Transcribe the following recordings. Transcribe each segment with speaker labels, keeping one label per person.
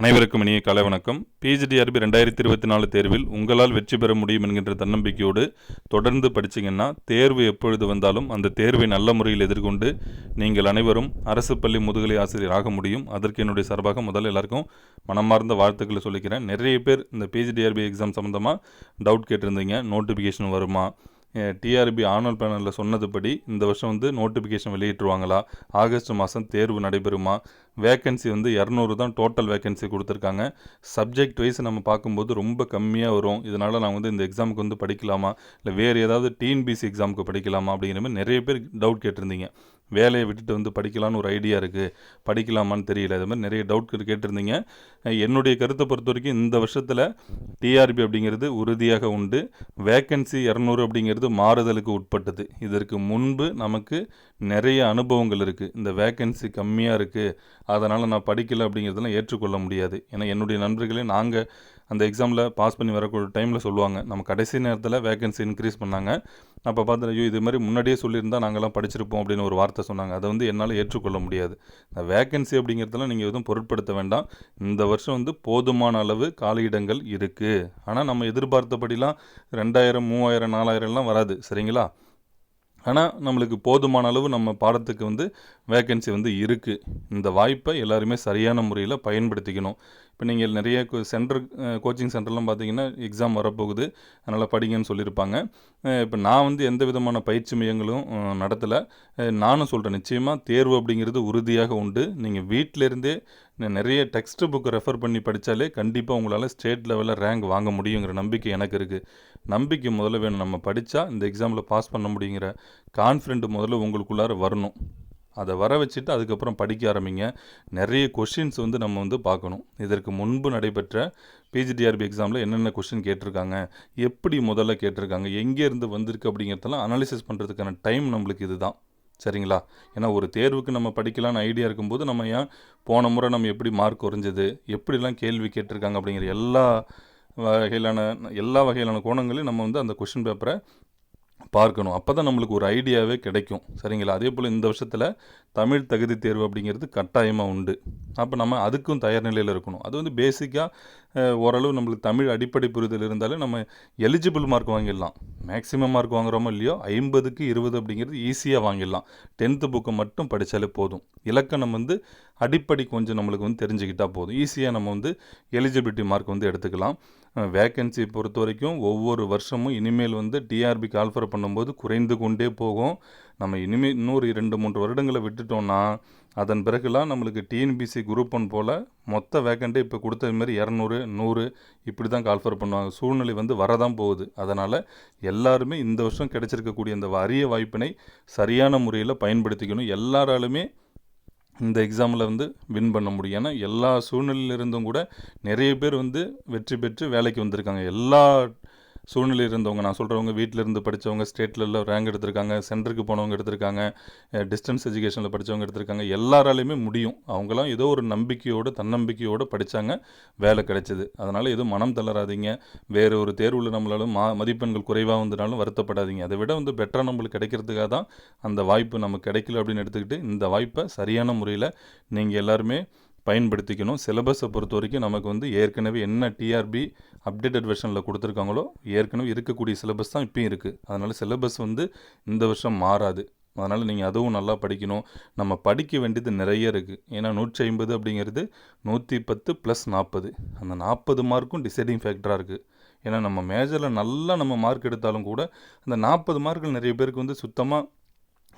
Speaker 1: அனைவருக்கும் இனிய கலை வணக்கம். பிஜிடிஆர்பி ரெண்டாயிரத்தி இருபத்தி நாலு தேர்வில் உங்களால் வெற்றி பெற முடியும் என்கின்ற தன்னம்பிக்கையோடு தொடர்ந்து படிச்சிங்கன்னா தேர்வு எப்பொழுது வந்தாலும் அந்த தேர்வை நல்ல முறையில் எதிர்கொண்டு நீங்கள் அனைவரும் அரசு பள்ளி முதுகலை ஆசிரியர் ஆக முடியும். அதற்கு என்னுடைய சார்பாக முதல்ல எல்லாருக்கும் மனமார்ந்த வாழ்த்துக்களை சொல்லிக்கிறேன். நிறைய பேர் இந்த பிஜிடிஆர்பி எக்ஸாம் சம்மந்தமாக டவுட் கேட்டிருந்தீங்க. நோட்டிஃபிகேஷன் வருமா? டிஆர்பி ஆனுவல் பேனலில் சொன்னதுபடி இந்த வருஷம் வந்து நோட்டிஃபிகேஷன் வெளியிட்டுருவாங்களா? ஆகஸ்ட் மாதம் தேர்வு நடைபெறுமா? வேக்கன்சி வந்து இரநூறு தான் டோட்டல் வேக்கன்சி கொடுத்துருக்காங்க. சப்ஜெக்ட் வைஸ் நம்ம பார்க்கும்போது ரொம்ப கம்மியாக வரும். இதனால் நான் வந்து இந்த எக்ஸாமுக்கு வந்து படிக்கலாமா? இல்லை வேறு ஏதாவது டிஎன்பிசி எக்ஸாமுக்கு படிக்கலாமா? அப்படிங்கிற மாதிரி நிறைய பேர் டவுட் கேட்டிருந்தீங்க. வேலையை விட்டுட்டு வந்து படிக்கலான்னு ஒரு ஐடியா இருக்குது படிக்கலாமான்னு தெரியல. இது மாதிரி நிறைய டவுட் கேட்டிருந்தீங்க. என்னுடைய கருத்தை பொறுத்த வரைக்கும் இந்த வருஷத்தில் டிஆர்பி அப்படிங்கிறது உறுதியாக உண்டு. வேக்கன்சி இரநூறு அப்படிங்கிறது மாறுதலுக்கு உட்பட்டது. இதற்கு முன்பு நமக்கு நிறைய அனுபவங்கள் இருக்குது இந்த வேக்கன்சி கம்மியாக இருக்குது அதனால் நான் படிக்கலை அப்படிங்கிறதெல்லாம் ஏற்றுக்கொள்ள முடியாது. ஏன்னா என்னுடைய நண்பர்களே நாங்கள் அந்த எக்ஸாமில் பாஸ் பண்ணி வரக்கூடிய டைமில் சொல்லுவாங்க. நம்ம கடைசி நேரத்தில் வேகன்சி இன்க்ரீஸ் பண்ணாங்க. அப்போ பார்த்து ஐயோ இது மாதிரி முன்னாடியே சொல்லியிருந்தால் நாங்கள்லாம் படிச்சிருப்போம் அப்படின்னு ஒரு வார்த்தை சொன்னாங்க. அதை வந்து என்னால் ஏற்றுக்கொள்ள முடியாது. இந்த வேகன்சி அப்படிங்கிறதெல்லாம் நீங்கள் எதுவும் பொருட்படுத்த வேண்டாம். இந்த வருஷம் வந்து போதுமான அளவு காலியிடங்கள் இருக்குது ஆனால் நம்ம எதிர்பார்த்தபடிலாம் ரெண்டாயிரம் மூவாயிரம் நாலாயிரம்லாம் வராது. சரிங்களா? ஆனால் நம்மளுக்கு போதுமான அளவு நம்ம பாடத்துக்கு வந்து வேக்கன்சி வந்து இருக்குது இந்த வாய்ப்பை எல்லாருமே சரியான முறையில் பயன்படுத்திக்கணும். இப்போ நீங்கள் நிறைய சென்டர் கோச்சிங் சென்டர்லாம் பார்த்தீங்கன்னா எக்ஸாம் வரப்போகுது. அதனால் படிங்கன்னு சொல்லியிருப்பாங்க. இப்போ நான் வந்து எந்த விதமான பயிற்சி மையங்களும் நடத்தலை. நானும் சொல்கிறேன் நிச்சயமாக தேர்வு அப்படிங்கிறது உறுதியாக உண்டு. நீங்கள் வீட்டிலேருந்தே நிறைய டெக்ஸ்ட் புக்கு ரெஃபர் பண்ணி படித்தாலே கண்டிப்பாக உங்களால் ஸ்டேட் லெவலில் ரேங்க் வாங்க முடியுங்கிற நம்பிக்கை எனக்கு இருக்குது நம்பிக்கை முதல்ல வேணும். நம்ம படித்தா இந்த எக்ஸாமில் பாஸ் பண்ண முடியுங்கிற கான்ஃபிடென்ட் முதல்ல உங்களுக்குள்ளார வரணும். அதை வர வச்சுட்டு அதுக்கப்புறம் படிக்க ஆரம்பிங்க. நிறைய கொஷின்ஸ் வந்து நம்ம வந்து பார்க்கணும். இதற்கு முன்பு நடைபெற்ற பிஜிடிஆர்பி எக்ஸாமில் என்னென்ன கொஷின் கேட்டிருக்காங்க? எப்படி முதல்ல கேட்டிருக்காங்க? எங்கேருந்து வந்திருக்கு அப்படிங்கிறதெல்லாம் அனாலிசிஸ் பண்ணுறதுக்கான டைம் நம்மளுக்கு இதுதான். சரிங்களா? ஏன்னா ஒரு தேர்வுக்கு நம்ம படிக்கலான்னு ஐடியா இருக்கும்போது நம்ம ஏன் போன முறை நம்ம எப்படி மார்க் குறைஞ்சது எப்படிலாம் கேள்வி கேட்டிருக்காங்க அப்படிங்கிற எல்லா வகையிலான எல்லா வகையிலான கோணங்களையும் நம்ம வந்து அந்த கொஷின் பேப்பரை பார்க்கணும். அப்போ தான் நம்மளுக்கு ஒரு ஐடியாவே கிடைக்கும். சரிங்களா? அதே போல் இந்த வருஷத்தில் தமிழ் தகுதி தேர்வு அப்படிங்கிறது கட்டாயமாக உண்டு. அப்போ நம்ம அதுக்கும் தயார் நிலையில் இருக்கணும். அது வந்து பேசிக்காக ஓரளவு நம்மளுக்கு தமிழ் அடிப்படை புரிதல் இருந்தாலே நம்ம எலிஜிபிள் மார்க் வாங்கிடலாம். மேக்ஸிமம் மார்க் வாங்குகிறோமோ இல்லையோ ஐம்பதுக்கு இருபது அப்படிங்கிறது ஈஸியாக வாங்கிடலாம். டென்த்து புக்கை மட்டும் படித்தாலே போதும். இலக்கணம் வந்து அடிப்படை கொஞ்சம் நம்மளுக்கு வந்து தெரிஞ்சுக்கிட்டால் போதும். ஈஸியாக நம்ம வந்து எலிஜிபிலிட்டி மார்க் வந்து எடுத்துக்கலாம். வேக்கன்சி பொறுத்த வரைக்கும் ஒவ்வொரு வருஷமும் இனிமேல் வந்து டிஆர்பிக்கு ஆல்ஃபர் பண்ணும்போது குறைந்து கொண்டே போகும். நம்ம இனிமேல் இன்னொரு இரண்டு மூன்று வருடங்களை விட்டுட்டோம்னா அதன் பிறகுலாம் நம்மளுக்கு டிஎன்பிசி குரூப் ஒன் போல் மொத்த வேக்கண்ட்டே இப்போ கொடுத்தது மாதிரி இரநூறு நூறு இப்படி தான் கால்ஃபர் பண்ணுவாங்க. சூழ்நிலை வந்து வரதான் போகுது. அதனால் எல்லாருமே இந்த வருஷம் கிடைச்சிருக்கக்கூடிய இந்த அரிய வாய்ப்பினை சரியான முறையில் பயன்படுத்திக்கணும். எல்லாராலுமே இந்த எக்ஸாமில் வந்து வின் பண்ண முடியும். ஏன்னா எல்லா சூழ்நிலையிலிருந்தும் கூட நிறைய பேர் வந்து வெற்றி பெற்று வேலைக்கு வந்திருக்காங்க. எல்லா சூழ்நிலை இருந்தவங்க நான் சொல்கிறவங்க வீட்டில் இருந்து படித்தவங்க ஸ்டேட்டில் ரேங்க் எடுத்திருக்காங்க சென்டருக்கு போனவங்க எடுத்திருக்காங்க டிஸ்டன்ஸ் எஜுகேஷனில் படித்தவங்க எடுத்திருக்காங்க எல்லாராலையுமே முடியும். அவங்களாம் ஏதோ ஒரு நம்பிக்கையோடு தன்னம்பிக்கையோடு படித்தாங்க வேலை கிடைச்சிது. அதனால் எதுவும் மனம் தளராதிங்க. வேறு ஒரு தேர்வில் நம்மளால மா மதிப்பெண்கள் குறைவாக வந்தனாலும் வருத்தப்படாதீங்க. அதை விட வந்து பெட்டராக நம்மளுக்கு கிடைக்கிறதுக்காக தான் அந்த வாய்ப்பு நமக்கு கிடைக்கல அப்படின்னு எடுத்துக்கிட்டு இந்த வாய்ப்பை சரியான முறையில் நீங்கள் எல்லாருமே பயன்படுத்திக்கணும். சிலபஸை பொறுத்த வரைக்கும் நமக்கு வந்து ஏற்கனவே என்ன டிஆர்பி அப்டேட்டட் வெர்ஷனில் கொடுத்துருக்காங்களோ ஏற்கனவே இருக்கக்கூடிய சிலபஸ் தான் இப்போயும் இருக்குது அதனால் சிலபஸ் வந்து இந்த வருஷம் மாறாது. அதனால் நீங்கள் அதுவும் நல்லா படிக்கணும். நம்ம படிக்க வேண்டியது நிறைய இருக்குது ஏன்னா நூற்றி ஐம்பது அப்படிங்கிறது நூற்றி பத்து ப்ளஸ் நாற்பது. அந்த நாற்பது மார்க்கும் டிசைடிங் ஃபேக்டராக இருக்குது ஏன்னா நம்ம மேஜரில் நல்லா நம்ம மார்க் எடுத்தாலும் கூட அந்த நாற்பது மார்க்கில் நிறைய பேருக்கு வந்து சுத்தமாக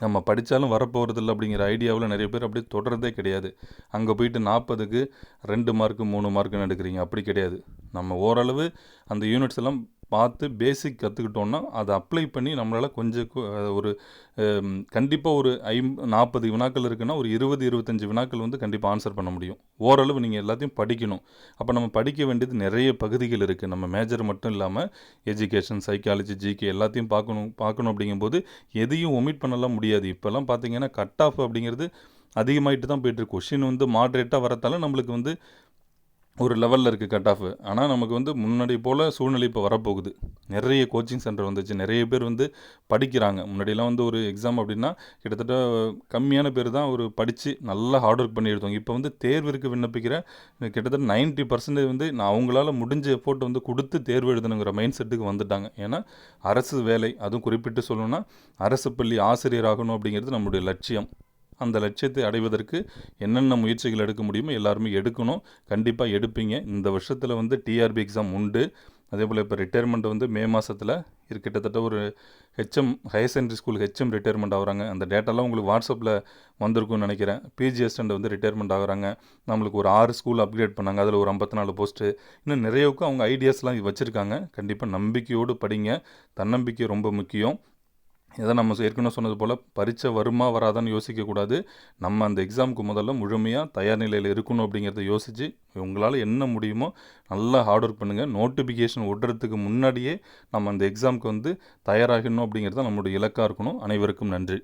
Speaker 1: நம்ம படித்தாலும் வரப்போகிறதில்ல அப்படிங்கிற ஐடியாவில் நிறைய பேர் அப்படி தொடர்றதே கிடையாது. அங்கே போயிட்டு நாற்பதுக்கு ரெண்டு மார்க்கு மூணு மார்க்குன்னு எடுக்கிறீங்க. அப்படி கிடையாது. நம்ம ஓரளவு அந்த யூனிட்ஸ் எல்லாம் பார்த்து பேசிக் கற்றுக்கிட்டோன்னா அதை அப்ளை பண்ணி நம்மளால் கொஞ்சம் ஒரு கண்டிப்பாக ஒரு ஐம் நாற்பது வினாக்கள் இருக்குன்னா ஒரு இருபது இருபத்தஞ்சி வினாக்கள் வந்து கண்டிப்பாக ஆன்சர் பண்ண முடியும். ஓரளவு நீங்கள் எல்லாத்தையும் படிக்கணும். அப்போ நம்ம படிக்க வேண்டியது நிறைய பகுதிகள் இருக்குது நம்ம மேஜர் மட்டும் இல்லாமல் எஜுகேஷன் சைக்காலஜி ஜிகே எல்லாத்தையும் பார்க்கணும் பார்க்கணும் அப்படிங்கும்போது எதையும் ஒமிட் பண்ணலாம் முடியாது. இப்போல்லாம் பார்த்தீங்கன்னா கட் ஆஃப் அப்படிங்கிறது அதிகமாகிட்டு தான் போயிட்டுருக்கு கொஷின் வந்து மாட்ரேட்டாக வரத்தால நம்மளுக்கு வந்து ஒரு லெவலில் இருக்குது கட் ஆஃப் ஆனால் நமக்கு வந்து முன்னாடி போல் சூழ்நிலை இப்போ வரப்போகுது. நிறைய கோச்சிங் சென்டர் வந்துச்சு. நிறைய பேர் வந்து படிக்கிறாங்க. முன்னாடியெல்லாம் வந்து ஒரு எக்ஸாம் அப்படின்னா கிட்டத்தட்ட கம்மியான பேர் தான் ஒரு படித்து நல்லா ஹார்ட் ஒர்க் பண்ணி எடுத்தோம் இப்போ வந்து தேர்விற்கு விண்ணப்பிக்கிற கிட்டத்தட்ட 90% பர்சன்டேஜ் வந்து நான் அவங்களால முடிஞ்ச எஃபோர்ட் வந்து கொடுத்து தேர்வு எழுதணுங்கிற மைண்ட் செட்டுக்கு வந்துட்டாங்க. ஏன்னா அரசு வேலை அதுவும் குறிப்பிட்டு சொல்லணும்னா அரசு பள்ளி ஆசிரியர் ஆகணும் அப்படிங்கிறது நம்முடைய லட்சியம். அந்த லட்சியத்தை அடைவதற்கு என்னென்ன முயற்சிகள் எடுக்க முடியுமோ எல்லாருமே எடுக்கணும். கண்டிப்பாக எடுப்பீங்க. இந்த வருஷத்தில் வந்து டிஆர்பி எக்ஸாம் உண்டு. அதே போல் இப்போ ரிட்டையர்மெண்ட் வந்து மே மாதத்தில் கிட்டத்தட்ட ஒரு HM higher secondary school HM retirement ஆகுறாங்க. அந்த டேட்டாலாம் உங்களுக்கு வாட்ஸ்அப்பில் வந்திருக்கும்னு நினைக்கிறேன். பிஜி அஸ்டண்ட் வந்து ரிட்டையர்மெண்ட் ஆகுறாங்க. நம்மளுக்கு ஒரு ஆறு ஸ்கூல் அப்கிரேட் பண்ணாங்க. அதில் ஒரு ஐம்பத்தி நாலு போஸ்ட்டு இன்னும் நிறையவுக்கும் அவங்க ஐடியாஸ்லாம் வச்சுருக்காங்க. கண்டிப்பாக நம்பிக்கையோடு படிங்க. தன்னம்பிக்கை ரொம்ப முக்கியம். இதை நம்ம ஏற்கனவே சொன்னது போல் பரீட்சை வருமா வராதான்னு யோசிக்கக்கூடாது நம்ம அந்த எக்ஸாமுக்கு முதல்ல முழுமையாக தயார் நிலையில் இருக்கணும் அப்படிங்கிறத யோசித்து உங்களால் என்ன முடியுமோ நல்லா ஹார்ட் ஒர்க் பண்ணுங்கள் நோட்டிஃபிகேஷன் விடுறதுக்கு முன்னாடியே நம்ம அந்த எக்ஸாமுக்கு வந்து தயாராகணும் அப்படிங்கிறது நம்மளுடைய இலக்காக இருக்கணும். அனைவருக்கும் நன்றி.